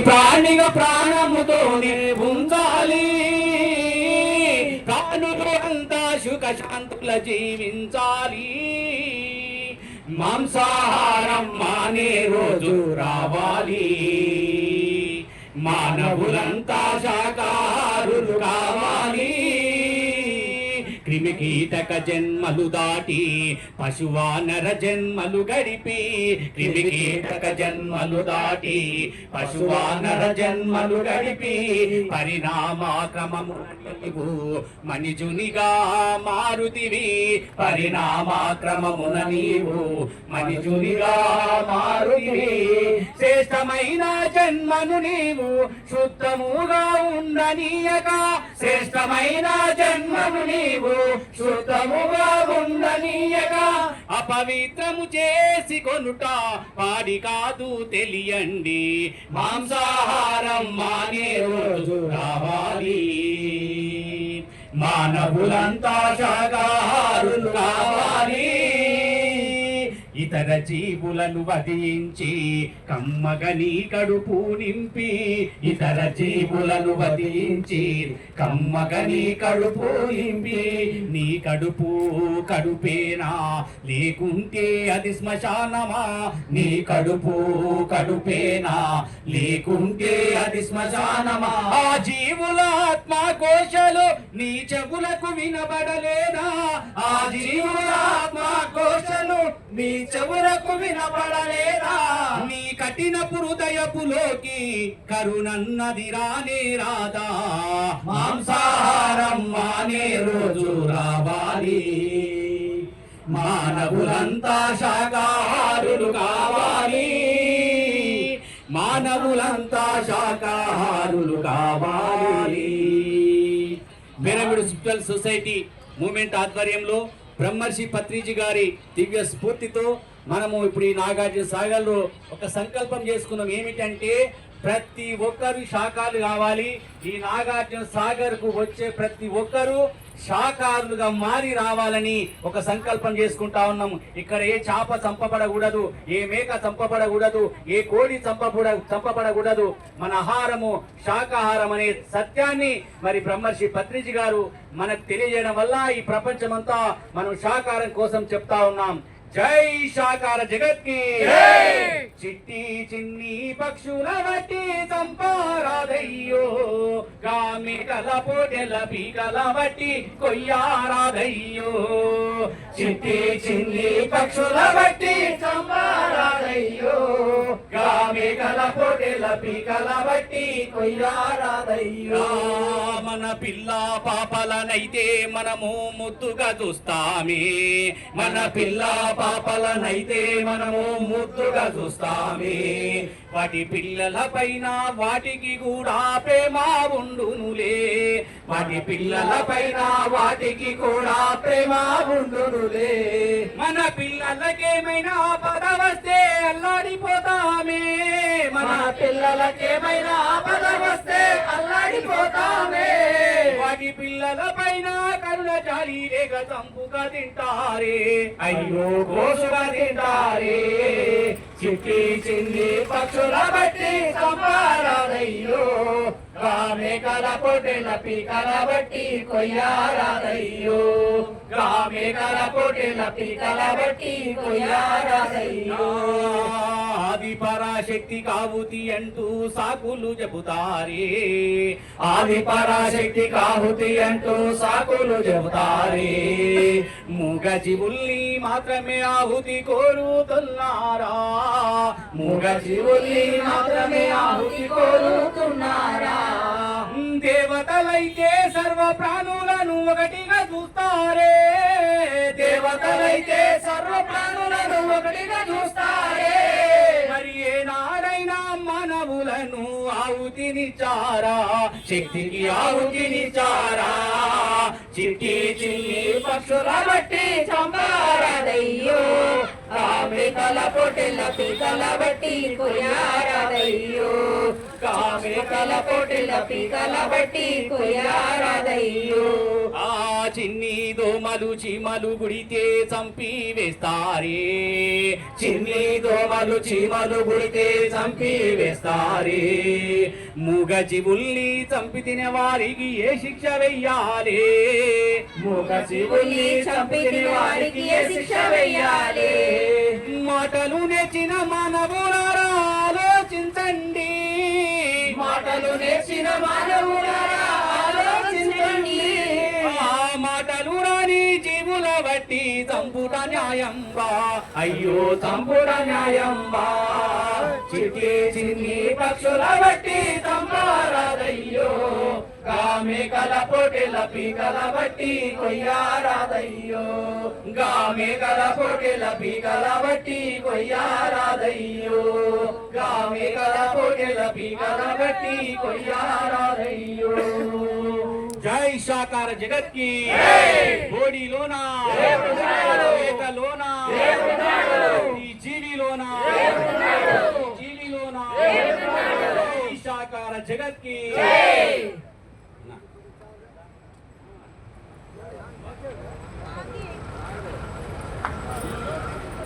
ప్రాణిగా ప్రాణముతో ఉంచాలి ప్రాణులు అంతా సుఖ శాంతుల జీవించాలి. మాంసాహారం మానే రోజు రావాలి. మానవులంతా శాకాహారులు క్రిమి కీటక జన్మలు దాటి పశువానర జన్మలు గడిపి క్రిమి కీటక జన్మలు దాటి పశువానర జన్మలు గడిపి పరిణామాక్రమము మణిజునిగా మనిజునిగా మారుతివి పరిణామాక్రమమున నీవు మనిజునిగా మారుతివి. శ్రేష్టమైన జన్మను నీవు శుద్ధముగా ఉండనీయక శ్రేష్టమైన జన్మను నీవు శుద్ధముగా ఉండనీయక అపవిత్రము చేసి కొనుట పాడి కాదు తెలియండి. మాంసాహారం మానే రోజు రావాలి. మానవులంతా శాకాహారులు కావాలి. ఇతర జీవులను వధించి కమ్మగని కడుపు నింపి ఇతర జీవులను వధించి కమ్మగని కడుపు నింపి. కడుపు కడుపేనా? లేకుంటే అది శ్మశానమా? నీ కడుపు కడుపేనా? లేకుంటే అది శ్మశానమా? ఆ జీవుల ఆత్మ కోశలు నీ చెవులకు వినబడలేదా? ఆ జీవుల ఆత్మ కోశలు నీ చెవులకు వినబడలేదా? నీ కఠిన హృదయపులోకి కరుణన్నది రానే రాదా? మాంసాహారం మానే రోజు రావాలి. మానవులంతా శాకాహారులు కావాలి. మానవులంతా శాకాహారులు కావాలి. పిరమిడ్ స్పిరిచువల్ సొసైటీ మూమెంట్ ఆధ్వర్యంలో బ్రహ్మర్షి పత్రిజీ గారి దివ్య స్ఫూర్తితో మనము ఇప్పుడు ఈ నాగార్జున సాగర్లో ఒక సంకల్పం చేసుకున్నాం. ఏమిటంటే ప్రతి ఒక్కరు శాఖలు కావాలి. ఈ నాగార్జున సాగర్కు వచ్చే ప్రతి ఒక్కరు శాకారులుగా మారి రావాలని ఒక సంకల్పం చేసుకుంటా ఉన్నాము. ఇక్కడ ఏ చాప చంపబడకూడదు ఏ మేక చంపబడకూడదు ఏ కోడి చంపబడ చంపబడకూడదు. మన ఆహారము శాకాహారం అనే సత్యాన్ని మరి బ్రహ్మర్షి పత్రిజీ గారు మనకు తెలియజేయడం వల్ల ఈ ప్రపంచమంతా మనం శాకారం కోసం చెప్తా ఉన్నాం. జై శాకార జగత్కి! చిట్టి చిన్ని పక్షుల బట్టి చంపారాదయ్యో గామి కల పోటెల పీకల బట్టి కొయ్యారాధయ్యో. చిట్టి చిన్ని పక్షుల బట్టి చంపారాదయ్యో గామి కల పోటెల పీకల బట్టి కొయ్యారాదయ్యో మన పిల్ల పాపలనైతే మనము ముద్దుగా చూస్తామే. మన పిల్ల పాపలనైతే మనము ముద్దుగా చూస్తామే. వాటి పిల్లల పైన వాటికి కూడా ప్రేమ ఉండునులే వాటి పిల్లల పైన వాటికి కూడా ప్రేమ ఉండునులే. మన పిల్లలకేమైనా పద వస్తే అల్లాడిపోతామే. మన పిల్లలకేమైనా పద వస్తే అల్లాడిపోతామే. వాటి పిల్లల పైన కరుణ జాలి లేక చంపుగా తింటారే. అయ్యో కోసుగా తింటారే. చిట్టి చిన్ని పక్షుల బట్టి చంపారాదయ్యో. గామేకల పొట్టెల పీకల బట్టి కొయ్యారాదయ్యో గామేకల పీకల బట్టి ఆది పరాశక్తి కావుతి అంటూ సాకులు చెబుతారే. ఆది పరాశక్తి కావుతి అంటూ సాకులు చెబుతారే. మూగ జీవుల్ని మాత్రమే ఆహుతి కోరుతున్నారా? మూగ జీవుల్ని మాత్రమే ఆహుతి కోరుతున్నారా? దేవతలైతే సర్వ ప్రాణులను ఒకటిగా చూస్తారే. దేవతలైతే సర్వ ప్రాణులను ఒకటిగా చూస్తారే. మరి ఏ నాడైనా మనవులను ఆవుతిని చారా శక్తికి ఆవుతిని చారా చిట్టి చిన్ని పక్షుల బట్టి చంపారదయ్యో ఆమె తల పొట్టెల పీకల బట్టి కొయ్యారదయ్యో కా మేకల పోటీల పీకల బట్టి కొయ్యారాదయ్యో. ఆ చిన్ని దోమలు చీమలు గుడితే చంపి వేస్తారే. చిన్ని దోమలు చీమలు గుడితే చంపి వేస్తారే. మూగ జీవుల్ని చంపి తినే వారికి ఏ శిక్ష వెయ్యాలి? మూగ శివుల్ని చంపిన వారికి ఏ శిక్ష వెయ్యాలి? మాటలు నేర్చిన మానవులారా నేర్చిన చంపుట న్యాయంబా. అయ్యో చంపుట న్యాయంబా. చిటి చిన్ని పక్షుల బట్టి చంపారాదయ్యో గామేకల పొటెల పీకల బట్టి కొయ్యారాదయ్యో. గామేకల పొటెల పీకల బట్టి కొయ్యారాదయ్యో. గామేకల పొటెల పీకల బట్టి కొయ్యారాదయ్యో. జై శాకార జగత్కి. బోడిలోనా. మేకలోనా ఈ జీవిలోనా. ఈ జీవిలోనా. జై